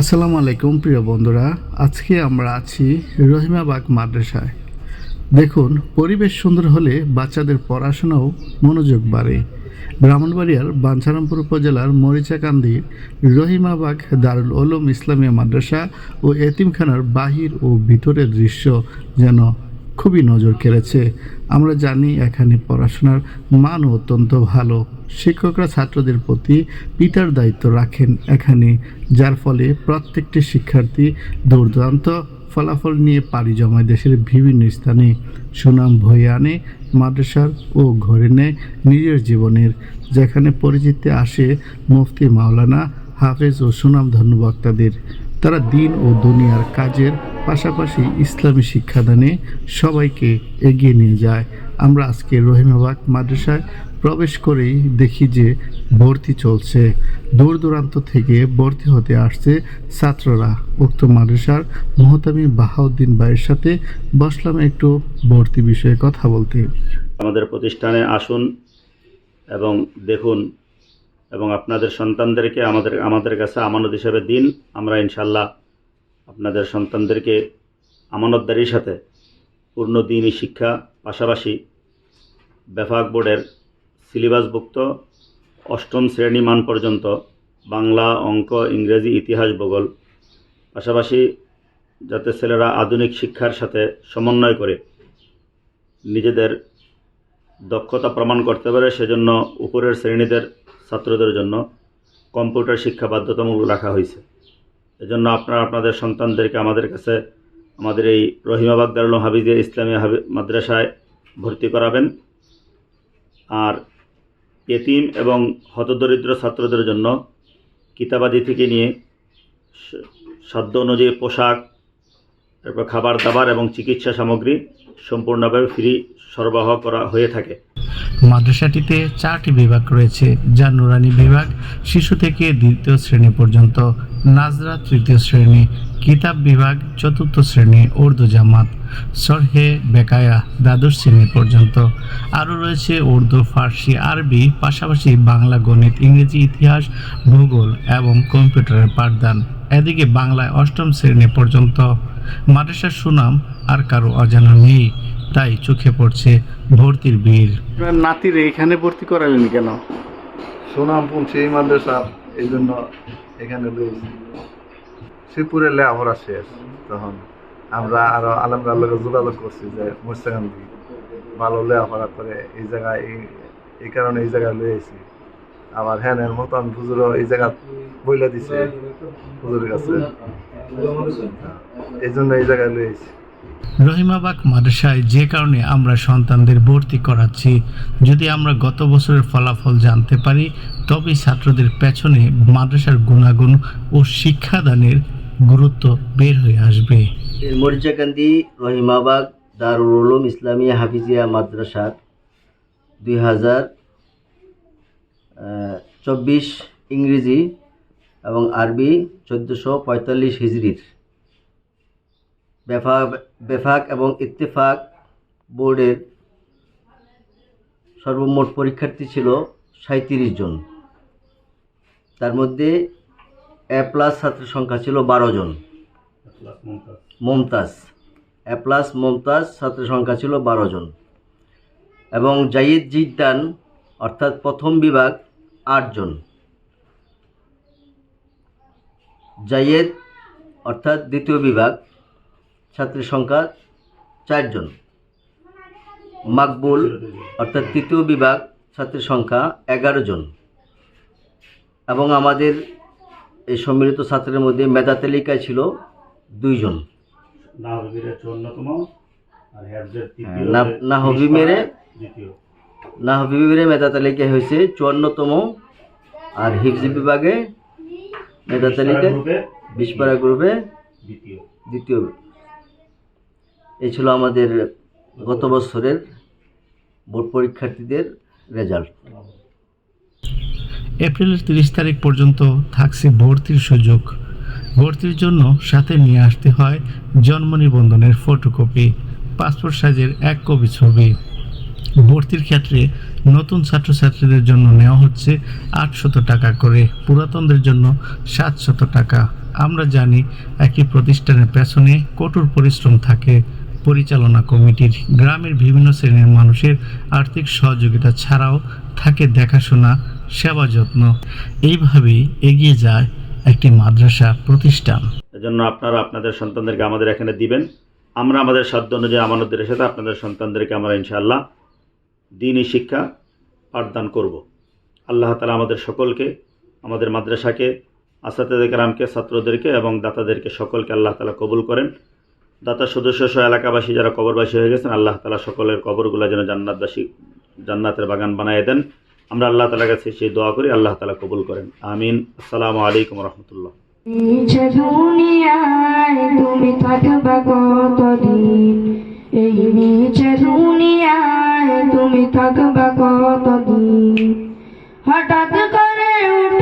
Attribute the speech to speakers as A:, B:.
A: আসসালামু আলাইকুম, প্রিয় বন্ধুরা। আজকে আমরা আছি রহিমাবাগ মাদ্রাসায়। দেখুন, পরিবেশ সুন্দর হলে বাচ্চাদের পড়াশোনাও মনোযোগ বাড়ে। ব্রাহ্মণবাড়িয়ার বাঞ্ছারামপুর উপজেলার মরিচাকান্দির রহিমাবাগ দারুল ওলম ইসলামিয়া মাদ্রাসা ও এতিমখানার বাহির ও ভিতরের দৃশ্য যেন খুবই নজর কেড়েছে। আমরা জানি এখানে পড়াশোনার মানও অত্যন্ত ভালো। শিক্ষকরা ছাত্রদের প্রতি পিতার দায়িত্ব রাখেন এখানে, যার ফলে প্রত্যেকটি শিক্ষার্থী দুর্দান্ত ফলাফল নিয়ে পাড়ি জমায় দেশের বিভিন্ন স্থানে। সুনাম বয়ে আনে, মাদ্রাসার ও ঘরে নেয় নিজের জীবনের। যেখানে পরিচিতি আসে মুফতি মাওলানা হাফেজ ও সুনামধন্য বক্তাদের। তারা দিন ও দুনিয়ার কাজের পাশাপাশি ইসলামী শিক্ষাদানে সবাইকে এগিয়ে নিয়ে যায়। আমরা আজকে রহিমাবাগ মাদ্রাসায় প্রবেশ করেই দেখি যে ভর্তি চলছে। দূর দূরান্ত থেকে ভর্তি হতে আসছে ছাত্ররা। উক্ত মাদ্রাসার মোহতামি বাহাউদ্দিন ভাইয়ের সাথে বসলাম একটু ভর্তি বিষয়ে কথা বলতে।
B: আমাদের প্রতিষ্ঠানে আসুন এবং দেখুন এবং আপনাদের সন্তানদেরকে আমাদের আমাদের কাছে আমানত হিসেবে দিন। আমরা ইনশাল্লাহ আপনাদের সন্তানদেরকে আমানতদারির সাথে পূর্ণ দিনই শিক্ষা, পাশাপাশি বেফাক বোর্ডের সিলেবাসভুক্ত অষ্টম শ্রেণি মান পর্যন্ত বাংলা, অঙ্ক, ইংরেজি, ইতিহাস, ভূগোল, পাশাপাশি যাতে ছেলেরা আধুনিক শিক্ষার সাথে সমন্বয় করে নিজেদের দক্ষতা প্রমাণ করতে পারে, সেজন্য উপরের শ্রেণীদের ছাত্রদের জন্য কম্পিউটার শিক্ষা বাধ্যতামূলক রাখা হয়েছে। এজন্য আপনারা আপনাদের সন্তানদেরকে আমাদের কাছে আমাদের এই রহিমাবাগ দারুল হাবিজিয়া ইসলামী হাবি মাদ্রাসায় ভর্তি করাবেন। আর এতিম এবং হতদরিদ্র ছাত্রদের জন্য কিতাবাদি থেকে নিয়ে সাধ্য অনুযায়ী পোশাক, তারপর খাবার দাবার এবং চিকিৎসা সামগ্রী সম্পূর্ণভাবে ফ্রি সরবরাহ করা হয়ে থাকে।
A: মাদ্রাসাটিতে চারটি বিভাগ রয়েছে, যা নুরানি বিভাগ, শিশু থেকে দ্বিতীয় শ্রেণি পর্যন্ত নাজরা তৃতীয় শ্রেণি, কিতাব বিভাগ, চতুর্থ শ্রেণি, উর্দু জামাত, সরহে বেকায়া, দ্বাদশ শ্রেণি পর্যন্ত। আরও রয়েছে উর্দু, ফার্সি, আরবি, পাশাপাশি বাংলা, গণিত, ইংরেজি, ইতিহাস, ভূগোল এবং কম্পিউটারের পাঠদান। এদিকে বাংলায় অষ্টম শ্রেণি পর্যন্ত। মাদ্রাসার সুনাম আর কারও অজানা নেই তাই চোখে পড়ছে ভর্তির ভিড়। নাতিরে এখানে ভর্তি করালেন কেন?
C: সুনাম পৌঁছে এই মাদ্রাসা এই জন্য এখানে শ্রীপুরে লেখাপড়া শেষ তখন। আমরা আরও আলমগার লোকের যোগাযোগ করছি যে মুস্তাকান্দি ভালো লেখাপড়া করে এই জায়গায় এই এই কারণে এই জায়গায় লয়ে লয়েছি আবার হ্যাঁ মতন হুজুরও এই জায়গা বইলা দিছে হুজুরের কাছে। এই জন্য এই জায়গায় লয়ে লয়েছি
A: রহিমাবাগ মাদ্রাসায় যে কারণে আমরা সন্তানদের ভর্তি করাচ্ছি, যদি আমরা গত বছরের ফলাফল জানতে পারি, তবেই ছাত্রদের পেছনে মাদ্রাসার গুণাগুণ ও শিক্ষাদানের গুরুত্ব বের হয়ে আসবে।
D: মরিচাকান্দি রহিমাবাগ দারুল উলুম ইসলামিয়া হাফিজিয়া মাদ্রাসার দুই হাজার চব্বিশ ইংরেজি এবং আরবি চোদ্দোশো পঁয়তাল্লিশ হিজড়ির বেফাক বেফাক এবং ইত্তেফাক বোর্ডের সর্বমোট পরীক্ষার্থী ছিল সাঁত্রিশ জন। তার মধ্যে এ প্লাস ছাত্রের সংখ্যা ছিল বারো জন। মমতাজ। এ প্লাস মমতাজ ছাত্রের সংখ্যা ছিল বারো জন। এবং জাইদ জিদ্দান অর্থাৎ প্রথম বিভাগ আটজন জাইয়েদ অর্থাৎ দ্বিতীয় বিভাগ ছাত্রের সংখ্যা চারজন। মাকবুল অর্থাৎ তৃতীয় বিভাগ ছাত্রের সংখ্যা এগারো জন। এবং আমাদের এই সম্মিলিত ছাত্রের মধ্যে মেধা তালিকায় ছিল দুইজন হ্যাঁ, না- হবি মেরে না বিভাগে মেধা তালিকায় হয়েছে চুয়ান্নতম আর হিফজি বিভাগে মেধা তালিকায় বিশপাড়া গ্রুপে
B: দ্বিতীয়।
D: দ্বিতীয়। এই ছিল আমাদের গত বছরের বোর্ড পরীক্ষার্থীদের রেজাল্ট।
A: এপ্রিলের তিরিশ তারিখ পর্যন্ত থাকছে ভর্তির সুযোগ। ভর্তির জন্য সাথে নিয়ে আসতে হয় জন্ম নিবন্ধনের ফটোকপি, পাসপোর্ট সাইজের এক কপি ছবি। ভর্তির ক্ষেত্রে নতুন ছাত্রছাত্রীদের জন্য নেওয়া হচ্ছে আটশত টাকা করে, পুরাতনদের জন্য সাতশত টাকা। আমরা জানি একই প্রতিষ্ঠানের পেছনে কঠোর পরিশ্রম থাকে। পরিচালনা কমিটির গ্রামের বিভিন্ন শ্রেণির মানুষের আর্থিক সহযোগিতা ছাড়াও থাকে দেখাশোনা, সেবা যত্ন। এইভাবেই এগিয়ে যায় একটি মাদ্রাসা প্রতিষ্ঠান।
B: এজন্য আপনারা আপনাদের সন্তানদেরকে আমাদের এখানে দিবেন। আমরা আমাদের সাধ্য অনুযায়ী আমানতের সাথে আপনাদের সন্তানদেরকে আমরা ইনশাআল্লাহ দিনই শিক্ষা পাঠদান করব। আল্লাহ তালা আমাদের সকলকে, আমাদের মাদ্রাসাকে আসাতে কারামকে, ছাত্রদেরকে এবং দাতাদেরকে সকলকে আল্লাহ তালা কবুল করেন। দাতা সদস্য সহ এলাকাবাসী যারা কবরবাসী হয়ে গেছেন, আল্লাহ তালা সকলের কবরগুলো যেন জান্নাতবাসী, জান্নাতের বাগান বানায় দেন। আমরা আল্লাহ তালার কাছে সেই দোয়া করি, আল্লাহ তালা কবুল করেন। আমিন। আসসালামু আলাইকুম রহমতুল্লাহ।
E: হঠাৎ করে উঠবে